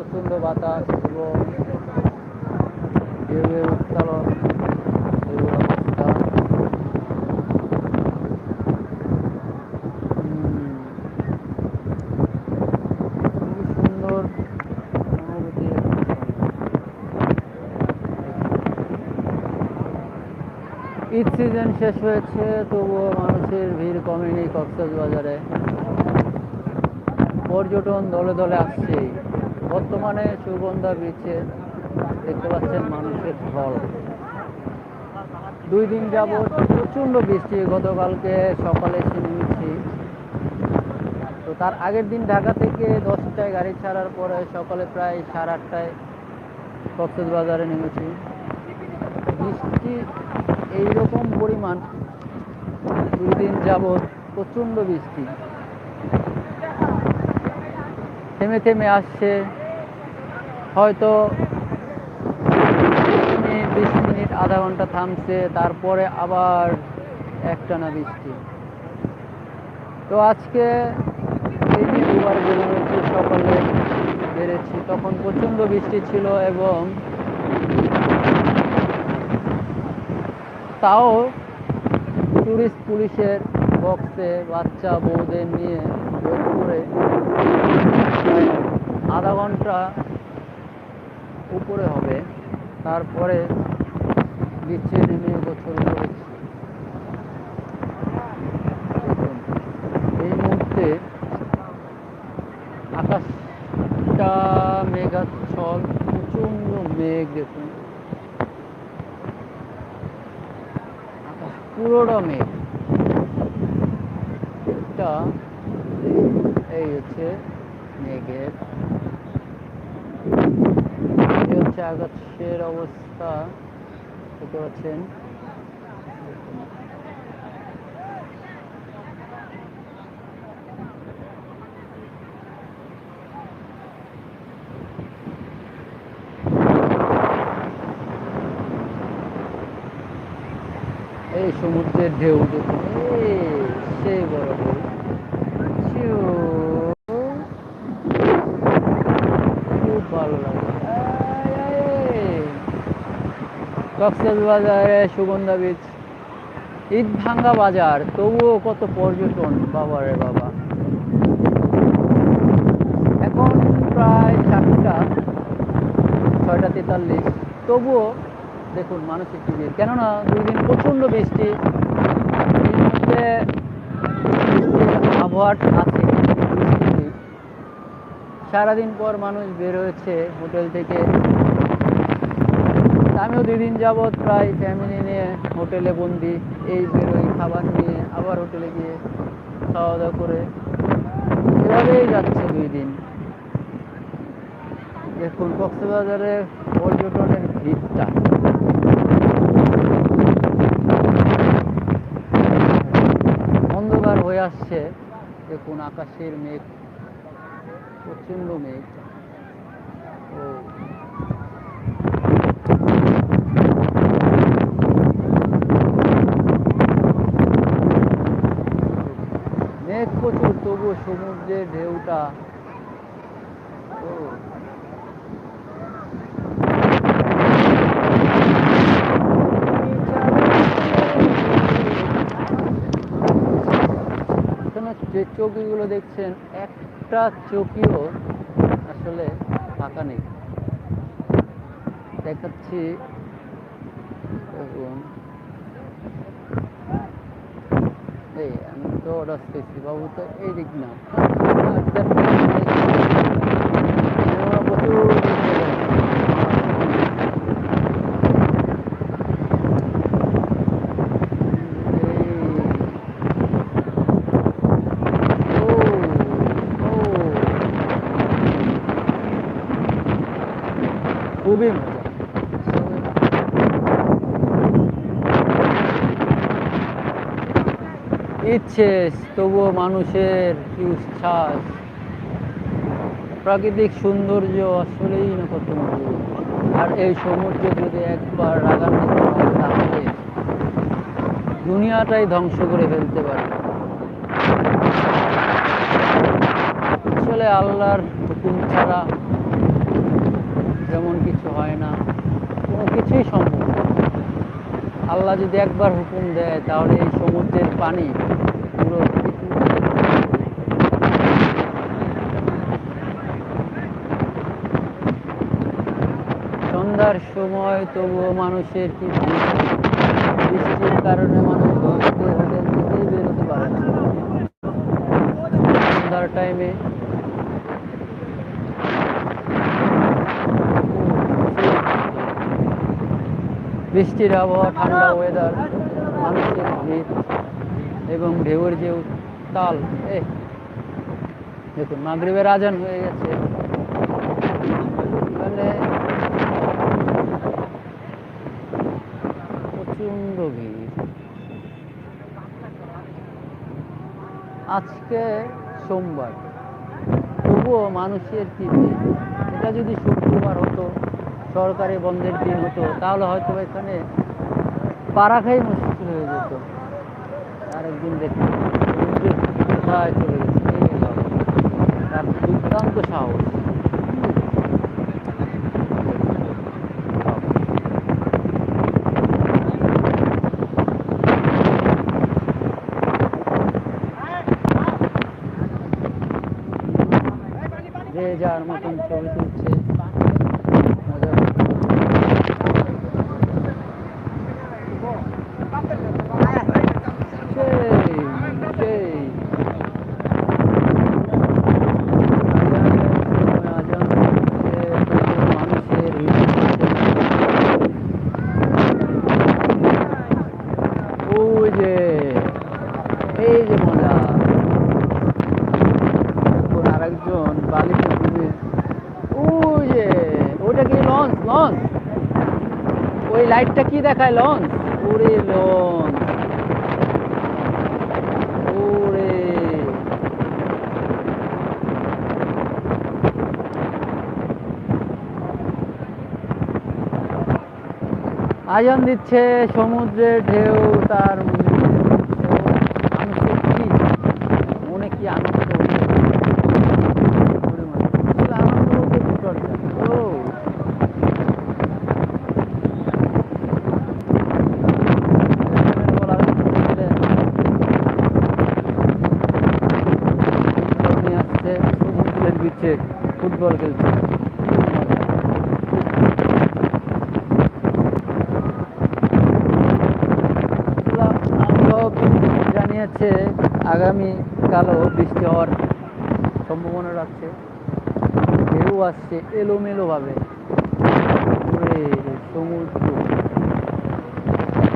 প্রচণ্ড বাতাস এবং ঢেউয়ের উত্তালন ঢেউয়ের অবস্থা। সুন্দর ঈদ সিজন শেষ হয়েছে, তবুও মানুষের ভিড় কমেনি কক্সবাজারে। পর্যটন দলে দলে আসছে বর্তমানে সুগন্ধা বিচে দেখতে পাচ্ছেন মানুষের ঢল। দুই দিন যাবৎ প্রচণ্ড বৃষ্টি, গতকালকে সকালে এসে তো তার আগের দিন ঢাকা থেকে দশটায় গাড়ি ছাড়ার পরে সকালে প্রায় সাড়ে আটটায় কক্সবাজারে নেমেছি। বৃষ্টি এইরকম পরিমাণ দুই দিন যাবৎ প্রচণ্ড বৃষ্টি। থেমে থেমে আসছে হয়তো মিনিট বিশ মিনিট, আধা ঘণ্টা থামছে, তারপরে আবার একটানা বৃষ্টি। তো আজকে এই দুবার সকালে বেড়েছি, তখন প্রচণ্ড বৃষ্টি ছিল এবং তাও টুরিস্ট পুলিশের বক্সে বাচ্চা বউদের নিয়ে করে আধা ঘণ্টা উপরে হবে, তারপরে বিচ্ছে নেমে করেছি। এই মুহূর্তে আকাশটা মেঘাচ্ছল, প্রচণ্ড মেঘ দেখুন। আকাশ পুরোটা মেঘ। এটা এই হচ্ছে মেঘের হচ্ছে আকাশের অবস্থা দেখতে পাচ্ছেন। এই সমুদ্রের ঢেউ দেখুন এই সেই বড় ঢেউ চিউ। খুব ভালো লাগে আয়, আয়। কক্সবাজারে সুগন্ধা বিচ ঈদ ভাঙ্গা বাজার, তবুও কত পর্যটন বাবারে বাবা। এখন প্রায় চারটা, ছয়টা তেতাল্লিশ। তবুও দেখুন মানুষের কি ভিড় কেননা দুই দিন প্রচণ্ড বৃষ্টি। এই মুহূর্তে আবহাওয়া আছে। সারাদিন পর মানুষ বের হয়েছে হোটেল থেকে। আমিও দুই দিন যাবৎ প্রায় ফ্যামিলি নিয়ে হোটেলে বন্দি। এই বেরোই খাবার নিয়ে আবার হোটেলে গিয়ে খাওয়া দাওয়া করে এভাবেই যাচ্ছে দুই দিন। দেখুন, কক্সবাজারে পর্যটনের ভিড়টা। অন্ধকার হয়ে আসছে। দেখুন, আকাশের মেঘ, প্রচণ্ড মেঘ। ও মেঘ প্রচুর তবুও সমুদ্রের ঢেউটা। ও যে চৌকিগুলো দেখছেন একটা চৌকিও আসলে ফাঁকা নেই। দেখাচ্ছি দেখুন এই আমি তো অর্ডার পেয়েছি বাবু তো এই দিক না আচ্ছা, ওরা প্রচুর ঘুরতে যায়। খুবই মজা ইচ্ছে, তবুও মানুষের কি উচ্ছ্বাস? প্রাকৃতিক সৌন্দর্য আসলেই না কত আর এই সমুদ্র যদি একবার রাগান্বিত হয়, তাহলে দুনিয়াটাই ধ্বংস করে ফেলতে পারে। আসলে আল্লাহর হুকুম ছাড়া যেমন কিছু হয় না। কোনো কিছুই সম্ভব। আল্লাহ যদি একবার হুকুম দেয়, তাহলে এই সমুদ্রের পানি পুরো সন্ধ্যার সময় তবুও মানুষের কি বৃষ্টির কারণে মানুষ হোটেল বেরোতে পারে না। সন্ধ্যার টাইমে বৃষ্টির আবহাওয়া, ঠান্ডা ওয়েদার মানুষের ভিড় এবং ঢেউয়ের যে তাল এ দেখুন, মাগরিবের আজান হয়ে গেছে। মানে প্রচণ্ড ভিড়। আজকে সোমবার, তবুও মানুষের কি এটা যদি শুক্রবার হতো সরকারি বন্ধের দিন হতো, তাহলে হয়তো এখানে পাড়া খাই মুশকিল হয়ে যেত। আরেকদিন দেখি তার দুর্দান্ত সাহস। যে যার মতন ছবি তুলছে মজা করছে। সেই সেই আজান হচ্ছে, তবুও মানুষের ভিড় হচ্ছে। ওই যে এই যে মজা এখন আরেকজন বালিতে ডুবে ওই যে ওটা কি লঞ্চ? ওই লাইটটা কি দেখায় লঞ্চ? ওরে ওরে। আজান দিচ্ছে সমুদ্রের ঢেউ তার মানুষের কি মনে কি আনন্দ ওরে মা, আসলে আনন্দ বলতে বিপর্যয়। ও বলার কিছু নেই। নিয়ে আসছে সমুদ্রের বিচে ফুটবল খেলছে আবহাওয়া জানিয়েছে আগামী কালও বৃষ্টি হওয়ার সম্ভাবনা রাখছে ঢেউ আসছে এলোমেলো ভাবে সমুদ্র।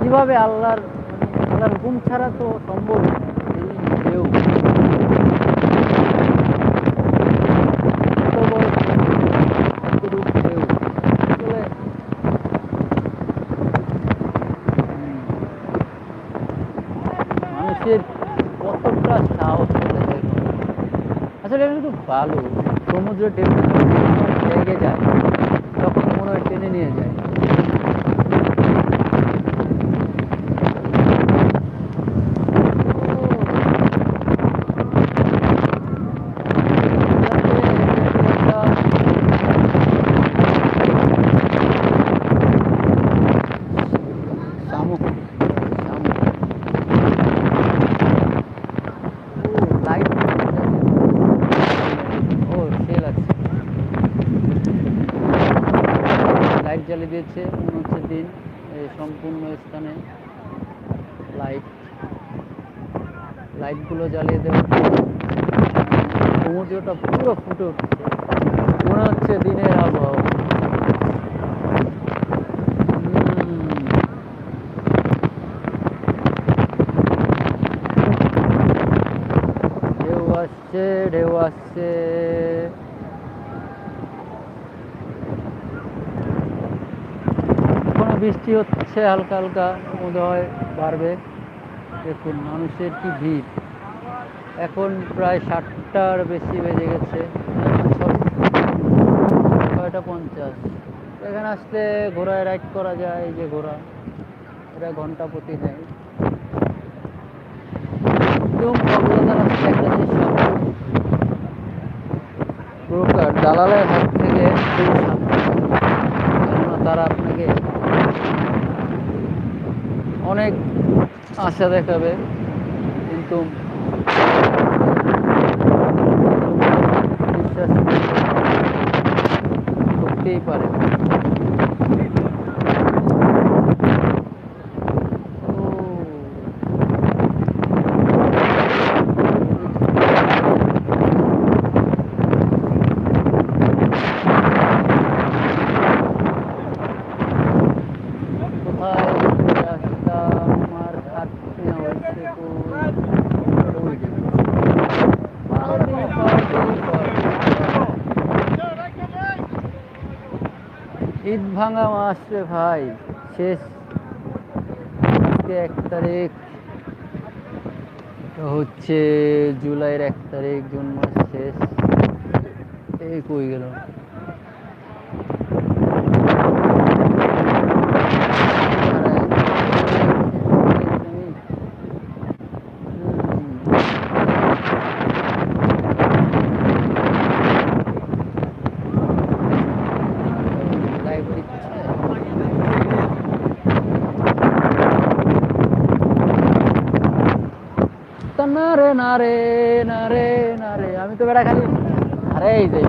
কীভাবে আল্লাহর আল্লাহর হুকুম ছাড়া তো সম্ভব আসলে এটা কিন্তু ভালো। সমুদ্রের ঢেউ লেগে যায় তখন মনে হয় টেনে নিয়ে যায় শামুক শামুক ও লাইট ও সেল আছে লাইট জ্বালিয়ে দিয়েছে। মনে হচ্ছে দিন, এই সম্পূর্ণ স্থানে লাইট লাইটগুলো জ্বালিয়ে দেওয়া সমুদ্রটা পুরো ফুটে উঠছে। মনে হচ্ছে দিনের আবহাওয়া। ঢেউ আসছে ঢেউ আসছে এখনও বৃষ্টি হচ্ছে, হালকা হালকা মনে হয় বাড়বে। দেখুন, মানুষের কি ভিড়। এখন প্রায় ষাটটার বেশি বেজে গেছে। ছয়টা পঞ্চাশ। এখানে আসলে ঘোড়ায় রাইড করা যায় যে ঘোড়া, এটা ঘণ্টা প্রতি নেয়। একদম একটা জিনিস দালালের হাত থেকে তারা আপনাকে অনেক আশা দেখাবে কিন্তু বিশ্বাস করতেই পারে কোথায় রাস্তা আমার কাটতে হয়েছে ওই যে। Party, party, party. ঈদ ভাঙা মাস রে ভাই, শেষ। আজকে এক তারিখ। হচ্ছে জুলাইয়ের এক তারিখ, জুন মাস শেষ। এই কই গেল লাইভ দিচ্ছে তা না রে না রে না রে আমি তো বেড়া খালি। আরে এই যে।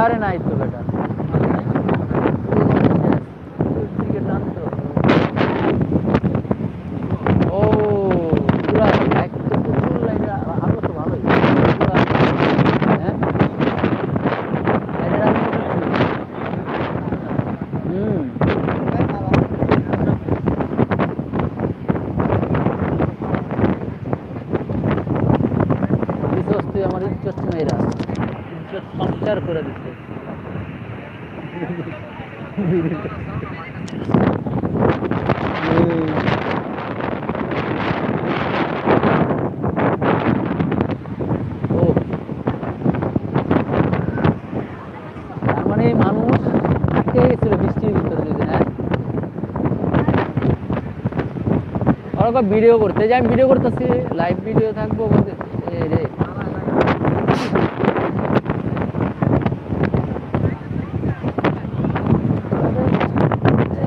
আরে নাই তো বেটা ক্রিকেট রান তো ও পুরা এক তো ফুল লাইন আরও তো ভালোই পুরা হ্যাঁ এটা আমি হুম বিশ্বস্ত তুই আমার ইজ্জত মেয়েরা ইজ্জত সংস্কার করে দিচ্ছে ও তার মানে মানুষ আটকে গেছিল বৃষ্টির ভিতরে দুদিন হ্যাঁ ওরা ভিডিও করতে যে আমি ভিডিও করতেছি লাইভ ভিডিও থাকব বলতে এ রে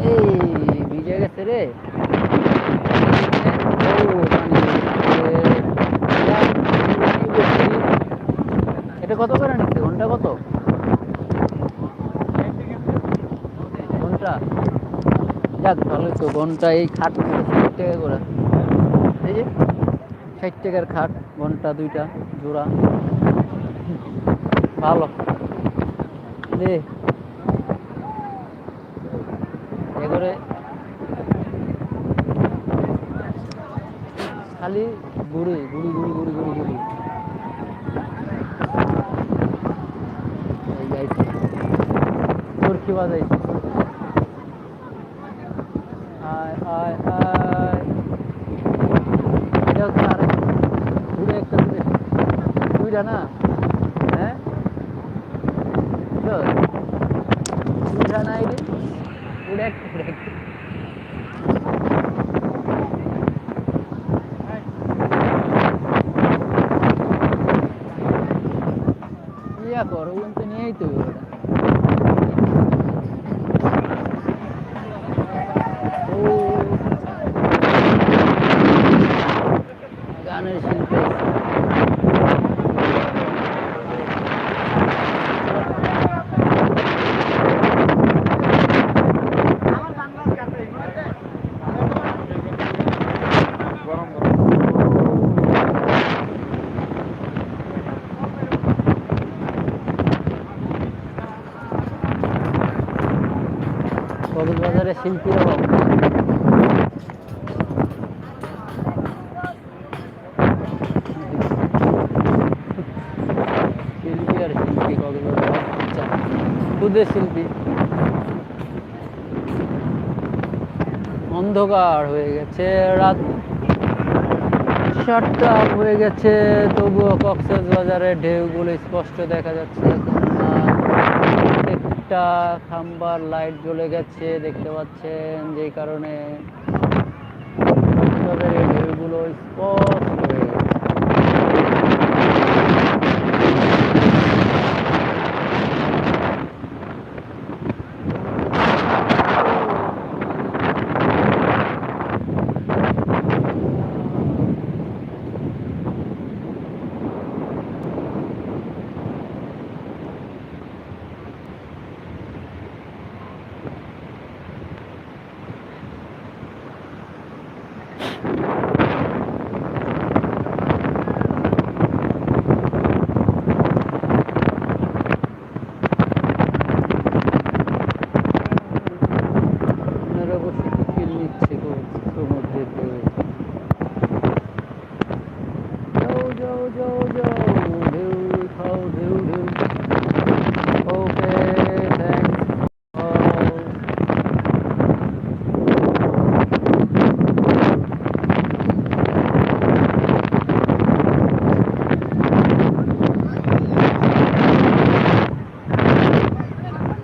এই ভিজে গেছে রে ও, পানি। এ, এটা কত করে নিচ্ছে ঘণ্টা কত ঘণ্টা যাক ভালো তো ঘণ্টা এই খাট ষাট টাকা করে। এই যে, ষাট টাকার খাট ঘণ্টা দুইটা, জোড়া। ভালো। দে। খালি গুড়ি গুড়ি গুড়ি গুড়ি গুড়ি এই যাইছে চরকি বাজাইছে আয় আয় আয় এটা হচ্ছে আরেক দূরে একটা দূরে দুইটা না হ্যাঁ বুঝলো? দুইটা না এই উড়ে একটা ইয়া করো তো নিয়েই তো ওটা ও গানের শিল্পী কক্সবাজারে শিল্পীর শিল্পী আর শিল্পী শিল্পী। অন্ধকার হয়ে গেছে, রাত সাতটা হয়ে গেছে, তবুও কক্সেস বাজারে ঢেউগুলো স্পষ্ট দেখা যাচ্ছে। প্রত্যেকটা খাম্বার লাইট জ্বলে গেছে দেখতে পাচ্ছেন যেই কারণে। ঢেউগুলো স্পষ্ট।